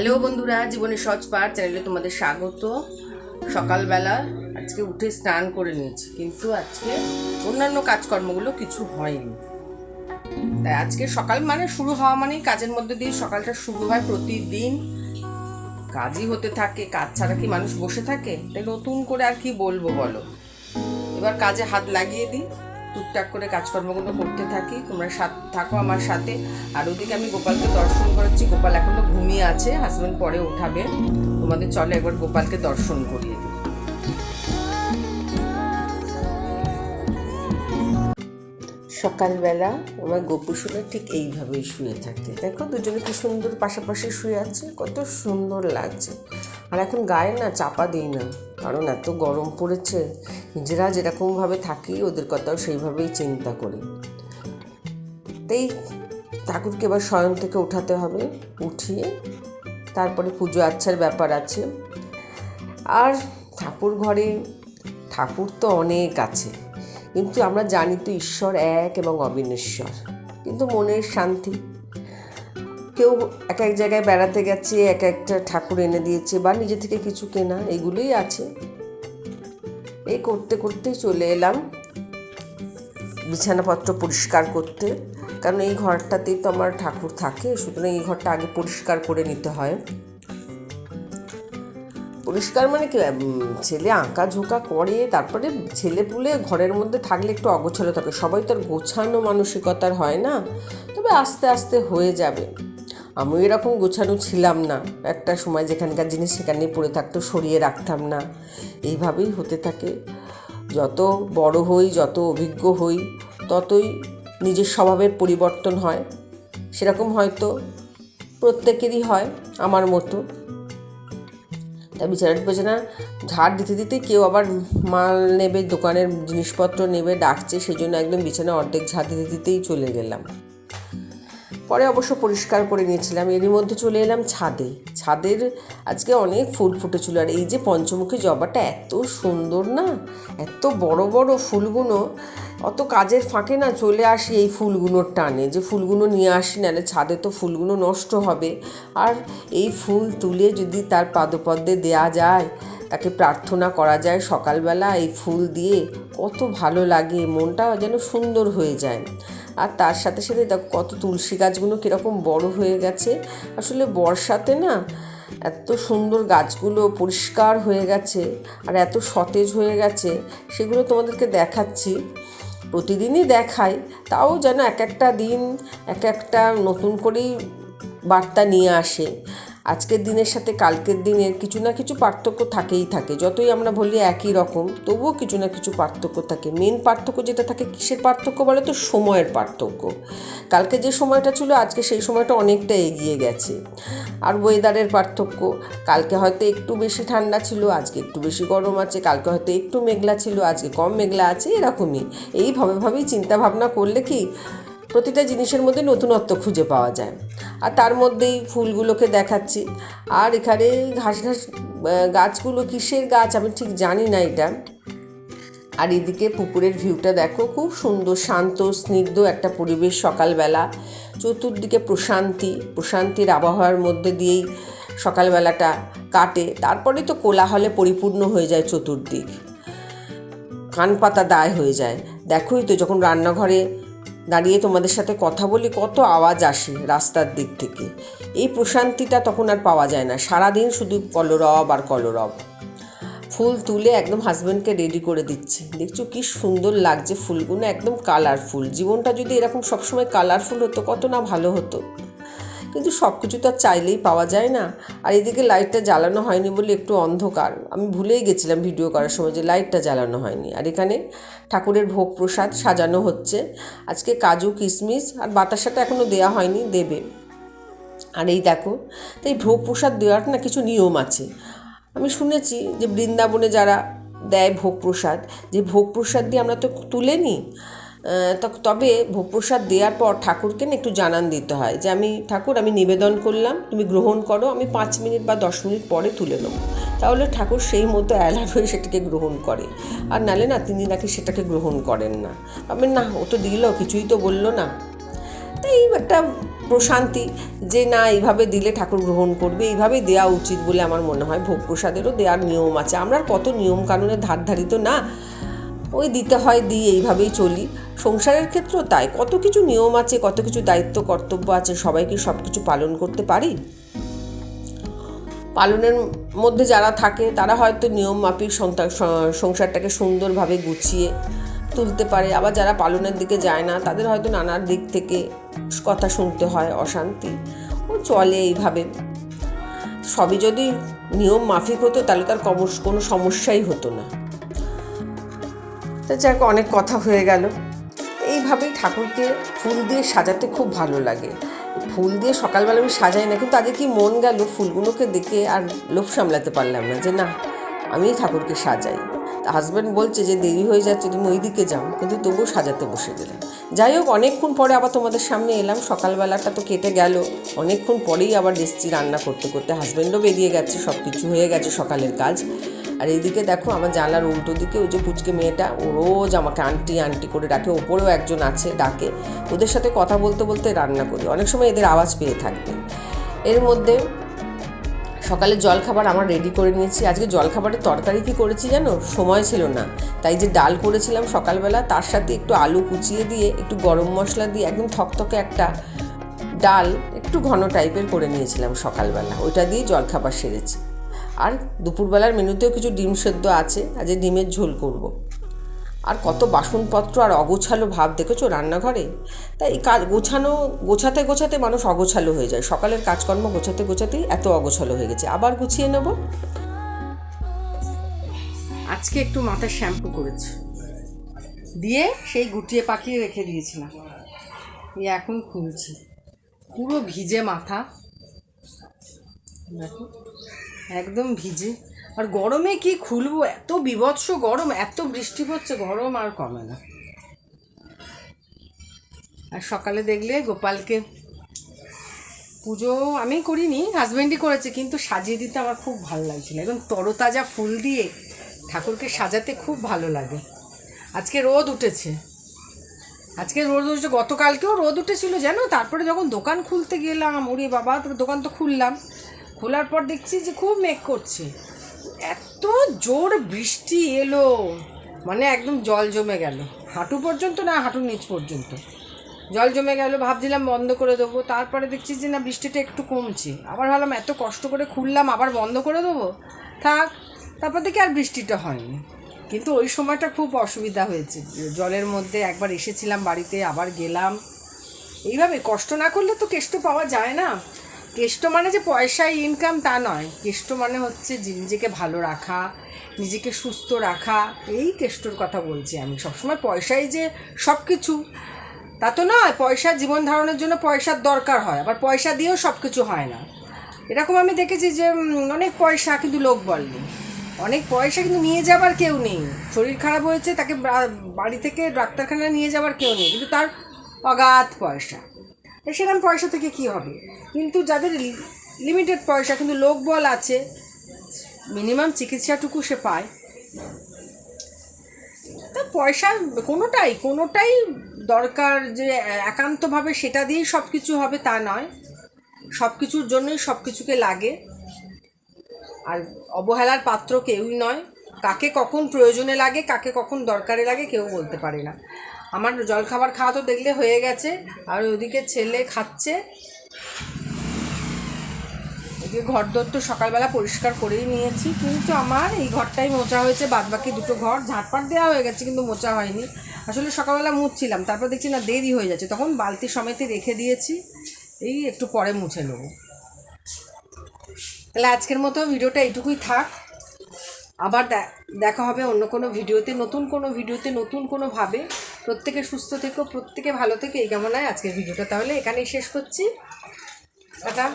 Hello বন্ধুরা জীবনের সহজ পার চ্যানেলে তোমাদের স্বাগত। সকালবেলা আজকে উঠে স্নান করে নিয়েছি, কিন্তু আজকে অন্যান্য কাজকর্মগুলো কিছু হয়নি। তাই আজকে সকাল মানে শুরু হওয়া মানেই কাজের মধ্যে দিয়ে সকালটা শুরু হয় প্রতিদিন। কাজই হতে থাকে, কাজ ছাড়া কি মানুষ বসে থাকে? তাই নতুন করে আর কি বলব বলো? এবার কাজে হাত লাগিয়ে দিই। টুকটাক করে কাজকর্মগুলো করতে থাকি। তোমরা সাথ, থাকো আমার সাথে। আর ওদিকে আমি গোপালকে দর্শন করাচ্ছি। গোপাল এখনও ঘুমিয়ে আছে। হাজব্যান্ড পরে উঠাবে। তোমাদের চলে একবার গোপালকে দর্শন করিয়ে দিই। সকালবেলা আমার গোপুসোনা ঠিক এইভাবেই শুয়ে থাকে। দেখো দুজনে কি সুন্দর পাশাপাশি শুয়ে আছে। কত সুন্দর লাগছে। আর এখন গায়ে না চাপা দিই না। কারণ এত গরম পড়েছে, নিজেরা যেরকমভাবে থাকি ওদের কথাও সেইভাবেই চিন্তা করি। তাই ঠাকুরকে এবার স্বয়ং থেকে উঠাতে হবে, উঠিয়ে তারপরে পুজো আচ্ছার ব্যাপার আছে। আর ঠাকুর ঘরে, ঠাকুর তো অনেক আছে, কিন্তু আমরা জানি তো ঈশ্বর এক এবং অবিনশ্বর। কিন্তু মনের শান্তি কেউ এক এক জায়গায় বেড়াতে গেছে, এক একটা ঠাকুর এনে দিয়েছে বা নিজে থেকে কিছু কেনা, এগুলোই আছে। এই করতে করতেই চলে এলাম বিছানাপত্র পরিষ্কার করতে। কারণ এই ঘরটাতেই তো আমার ঠাকুর থাকে, সুতরাং এই ঘরটা আগে পরিষ্কার করে নিতে হয়। পরিষ্কার মানে কি? ছেলে আঁকা ঝোঁকা করে, তারপরে ছেলে পুলে ঘরের মধ্যে থাকলে একটু অগোছালো থাকে। সবাই তো আর গোছানো মানসিকতার হয় না, তবে আস্তে আস্তে হয়ে যাবে। আমিও এরকম গোছানো ছিলাম না। একটা সময় যেখানকার জিনিস সেখানে পড়ে থাকতো, সরিয়ে রাখতাম না। এইভাবেই হতে থাকে। যত বড় হই, যত অভিজ্ঞ হই, ততই নিজের স্বভাবের পরিবর্তন হয়। সেরকম হয়তো প্রত্যেকেরই হয়, আমার মতো। তা বিছানা বিছানা ঝাড় দিতে দিতে কেউ আবার মাল নেবে, দোকানের জিনিসপত্র নেবে, ডাকছে সেই জন্য একদম বিছানা অর্ধেক ঝাড় দিতে দিতেই চলে গেলাম। পরে অবশ্য পরিষ্কার করে নিয়েছিলাম। এরই মধ্যে চলে এলাম ছাদে। ছাদের আজকে অনেক ফুল ফুটেছিল। আর এই যে পঞ্চমুখী জবাটা এত সুন্দর না? এত বড় বড় ফুলগুলো অত কাজের ফাঁকে না চলে আসি এই ফুলগুলোর টানে। যে ফুলগুলো নিয়ে আসি, নাহলে ছাদে তো ফুলগুলো নষ্ট হবে। আর এই ফুল তুলে যদি তার পাদপদ্মে দেয়া যায় তাকে প্রার্থনা করা যায় সকালবেলা, এই ফুল দিয়ে। কত ভালো লাগে মনটা যেন সুন্দর হয়ে যায়। আর তার সাথে সাথে দেখো কত তুলসী গাছগুলো কীরকম বড় হয়ে গেছে। আসলে বর্ষাতে না এত সুন্দর গাছগুলো পরিষ্কার হয়ে গেছে আর এত সতেজ হয়ে গেছে, সেগুলো তোমাদেরকে দেখাচ্ছি। প্রতিদিনই দেখাই, তাও যেন এক একটা দিন, এক একটা নতুন করেই বার্তা নিয়ে আসে। আজকের দিনের সাথে কালকের দিনের কিছু না কিছু পার্থক্য থাকেই থাকে। যতই আমরা বলি একই রকম, তবুও কিছু না কিছু পার্থক্য থাকে। মেন পার্থক্য যেটা থাকে, কিসের পার্থক্য বলে তো? সময়ের পার্থক্য। কালকে যে সময়টা ছিল, আজকে সেই সময়টা অনেকটা এগিয়ে গেছে। আর ওয়েদারের পার্থক্য, কালকে হয়তো একটু বেশি ঠান্ডা ছিল, আজকে একটু বেশি গরম আছে, কালকে হয়তো একটু মেঘলা ছিল, আজকে কম মেঘলা আছে, এরকমই। এইভাবে ভাবেই চিন্তা ভাবনা করলে কি প্রতিটা জিনিসের মধ্যে নতুনত্ব খুঁজে পাওয়া যায়। আর তার মধ্যেই ফুলগুলোকে দেখাচ্ছি। আর এখানে ঘাস ঘাস গাছগুলো কিসের গাছ আমি ঠিক জানি না এটা। আর এদিকে পুকুরের ভিউটা দেখো, খুব সুন্দর, শান্ত, স্নিগ্ধ একটা পরিবেশ সকালবেলা। চতুর্দিকে প্রশান্তি, প্রশান্তির আবহাওয়ার মধ্যে দিয়েই সকালবেলাটা কাটে। তারপরে তো কোলাহলে পরিপূর্ণ হয়ে যায় চতুর্দিক। কান পাতা দায় হয়ে যায়। দেখোই তো, যখন রান্নাঘরে দাঁড়িয়ে তোমাদের সাথে কথা বলি, কত আওয়াজ আসে রাস্তার দিক থেকে। এই প্রশান্তিটা তখন আর পাওয়া যায় না। সারাদিন শুধু কলরব আর কলরব। ফুল তুলে একদম হাজব্যান্ডকে রেডি করে দিচ্ছে। দেখছ কি সুন্দর লাগছে ফুলগুলো, একদম কালারফুল জীবনটা যদি এরকম সবসময় কালারফুল হতো, কত না ভালো হতো। কিন্তু সব কিছু তো আর চাইলেই পাওয়া যায় না। আর এদিকে লাইটটা জ্বালানো হয়নি বলে একটু অন্ধকার। আমি ভুলেই গেছিলাম ভিডিও করার সময় যে লাইটটা জ্বালানো হয়নি। আর এখানে ঠাকুরের ভোগ প্রসাদ সাজানো হচ্ছে। আজকে কাজু কিশমিশ আর বাতাসাটা এখনও দেওয়া হয়নি, দেবে। আর এই দেখো, তো এই ভোগ প্রসাদ দেওয়ার না কিছু নিয়ম আছে। আমি শুনেছি যে বৃন্দাবনে যারা দেয় ভোগ প্রসাদ, যে ভোগ প্রসাদ দিয়ে আমরা তো তুলে নিই তবে ভোগ প্রসাদ দেওয়ার পর ঠাকুরকে একটু জানান দিতে হয় যে আমি ঠাকুর, আমি নিবেদন করলাম, তুমি গ্রহণ করো, আমি পাঁচ মিনিট বা দশ মিনিট পরে তুলে নেব। তাহলে ঠাকুর সেই মতো অ্যালার্ট হয়ে সেটাকে গ্রহণ করে। আর নালে না তিনি নাকি সেটাকে গ্রহণ করেন না। আমি না, ও তো দিল, কিছুই তো বলল না। তাই একটা প্রশান্তি যে না, এইভাবে দিলে ঠাকুর গ্রহণ করবে এইভাবে দেওয়া উচিত বলে আমার মনে হয়। ভোগ প্রসাদেরও দেওয়ার নিয়ম আছে। আমরা কত নিয়ম কানুনের ধার ধারিত না। ওই দিতে হয়, দিই, এইভাবেই চলি। সংসারের ক্ষেত্রেও তাই। কত কিছু নিয়ম আছে, কত কিছু দায়িত্ব, কর্তব্য আছে সবাই কি সব কিছু পালন করতে পারি? পালনের মধ্যে যারা থাকে, তারা হয়তো নিয়ম মাফিক সংসারটাকে সুন্দরভাবে গুছিয়ে তুলতে পারে। আবার যারা পালনের দিকে যায় না, তাদের হয়তো নানার দিক থেকে কথা শুনতে হয়, অশান্তি ও চলে এইভাবে। সবই যদি নিয়ম মাফিক হতো, তাহলে তার কোনো সমস্যাই হতো না। তা যাক, অনেক কথা হয়ে গেল। ঠাকুরকে ফুল দিয়ে সাজাতে খুব ভালো লাগে। ফুল দিয়ে সকালবেলা আমি সাজাই না, কিন্তু আগে কি মন গেল ফুলগুলোকে দেখে আর লোভ সামলাতে পারলাম না যে না, আমি ঠাকুরকে সাজাই। হাজব্যান্ড বলছে যে দেরি হয়ে যাচ্ছে, তুমি ওই দিকে যাও, কিন্তু তবুও সাজাতে বসে গেলাম। যাই হোক, অনেকক্ষণ পরে আবার তোমাদের সামনে এলাম, সকালবেলাটা তো কেটে গেল। অনেকক্ষণ পরেই আবার এসছি রান্না করতে করতে হাজব্যান্ডও বেরিয়ে গেছে সব কিছু হয়ে গেছে সকালের কাজ। আর এইদিকে দেখো আমার জানলার উল্টো দিকে ওই যে পুচকে মেয়েটা, ও রোজ আমাকে আন্টি আন্টি করে ডাকে, ওপরেও একজন আছে ডাকে। ওদের সাথে কথা বলতে বলতে রান্না করি। অনেক সময় এদের আওয়াজ পেয়ে থাকবে এর মধ্যে সকালে জলখাবার আমার রেডি করে নিয়েছি। আজকে জলখাবারের তরকারি কি করেছি জানো? সময় ছিল না। তাই যে ডাল করেছিলাম সকালবেলা, তার সাথে একটু আলু কুচিয়ে দিয়ে, একটু গরম মশলা দিয়ে, একদম থকথকে একটা ডাল, একটু ঘন টাইপের করে নিয়েছিলাম সকালবেলা। ওইটা দিয়ে জলখাবার সেরেছি। আর দুপুরবেলার মেনুতেও কিছু ডিম সেদ্ধ আছে, আজকে ডিমের ঝোল করব। আর কত বাসনপত্র আর অগোছালো ভাব দেখেছ রান্নাঘরে? তাই কাজ গোছানো, গোছাতে গোছাতে মানুষ অগোছালো হয়ে যায়। সকালের কাজকর্ম গোছাতে গোছাতেই এত অগোছালো হয়ে গেছে। আবার গুছিয়ে নেব? আজকে একটু মাথায় শ্যাম্পু করেছি। দিয়ে সেই গুটিয়ে পাকিয়ে রেখে দিয়েছিলাম। এখন খুলছি। পুরো ভিজে মাথা। দেখো। একদম ভিজে। আর গরমে কি খুলবো? এত বিভৎস গরম, এত বৃষ্টি পড়ছে, গরম আর কমে না। আর সকালে দেখলে গোপালকে পুজো আমি করিনি হাজব্যান্ডই করেছে, কিন্তু সাজিয়ে দিতে আমার খুব ভালো লাগছিল। একদম তরতাজা ফুল দিয়ে ঠাকুরকে সাজাতে খুব ভালো লাগে। আজকে রোদ উঠেছে। আজকে রোদ উঠেছে, গতকালকেও রোদ উঠেছিল, জানো? তারপরে যখন দোকান খুলতে গেলাম, ওরে বাবা দোকান তো খুললাম। খোলার পর দেখছি যে খুব মেঘ করছে। এত জোর বৃষ্টি এলো। মানে একদম জল জমে গেল। হাঁটু পর্যন্ত না, হাঁটুর নিচ পর্যন্ত। জল জমে গেল, ভাবছিলাম বন্ধ করে দেবো। তারপরে দেখছি যে না, বৃষ্টিটা একটু কমছে। আবার ভাবলাম, এত কষ্ট করে খুললাম, আবার বন্ধ করে দেবো? থাক, তারপর দেখি আর বৃষ্টিটা হয়নি। কিন্তু ওই সময়টা খুব অসুবিধা হয়েছে। জলের মধ্যে একবার এসেছিলাম বাড়িতে, আবার গেলাম। এইভাবে কষ্ট না করলে তো কেষ্ট পাওয়া যায় না। কেষ্ট মানে যে পয়সায় ইনকাম তা নয়। কেষ্ট মানে হচ্ছে নিজেকে ভালো রাখা, নিজেকে সুস্থ রাখা, এই কেষ্টর কথা বলছি আমি। সবসময় পয়সাই যে সব কিছু তা তো নয়, পয়সা জীবন ধারণের জন্য পয়সার দরকার হয়, আবার পয়সা দিয়েও সব কিছু হয় না। এরকম আমি দেখেছি যে অনেক পয়সা কিন্তু লোক বলনি অনেক পয়সা কিন্তু নিয়ে যাবার কেউ নেই। শরীর খারাপ হয়েছে, তাকে বাড়ি থেকে ডাক্তারখানায় নিয়ে যাবার কেউ নেই। কিন্তু তার অগাধ পয়সা। সেখানে পয়সা থেকে কি হবে? কিন্তু যাদের লিমিটেড পয়সা, কিন্তু লোক বল আছে মিনিমাম চিকিৎসাটুকু সে পায়। তা পয়সা কোনোটাই কোনোটাই দরকার যে একান্তভাবে সেটা দিয়েই সব কিছু হবে তা নয়। সব কিছুর জন্যই সব কিছুকে লাগে। আর অবহেলার পাত্র কেউই নয়। কাকে কখন প্রয়োজনে লাগে, কাকে কখন দরকারে লাগে, কেউ বলতে পারে না। আমার জলখাবার খাওয়া তো দেখলে হয়ে গেছে, আর ওদিকে ছেলে খাচ্ছে। এদিকে ঘর দর তো সকালবেলা পরিষ্কার করেই নিয়েছি, কিন্তু আমার এই ঘরটাই মোচা হয়েছে বাদ বাকি দুটো ঘর ঝাঁটপাট দেওয়া হয়ে গেছে, কিন্তু মোচা হয়নি। আসলে সকালবেলা মুছছিলাম, তারপর দেখছি না দেরি হয়ে যাচ্ছে, তখন বালতি সমেতে রেখে দিয়েছি, এই একটু পরে মুছে নেব। তাহলে আজকের মতো ভিডিওটা এইটুকুই থাক। আবার দেখা হবে অন্য কোনো ভিডিওতে, নতুন কোনো ভিডিওতে, নতুন কোনোভাবে প্রত্যেকে সুস্থ থেকো, প্রত্যেকে ভালো থেকে। এই কেমন হয় আজকের ভিডিওটা তাহলে এখানেই শেষ করছি। টাটা।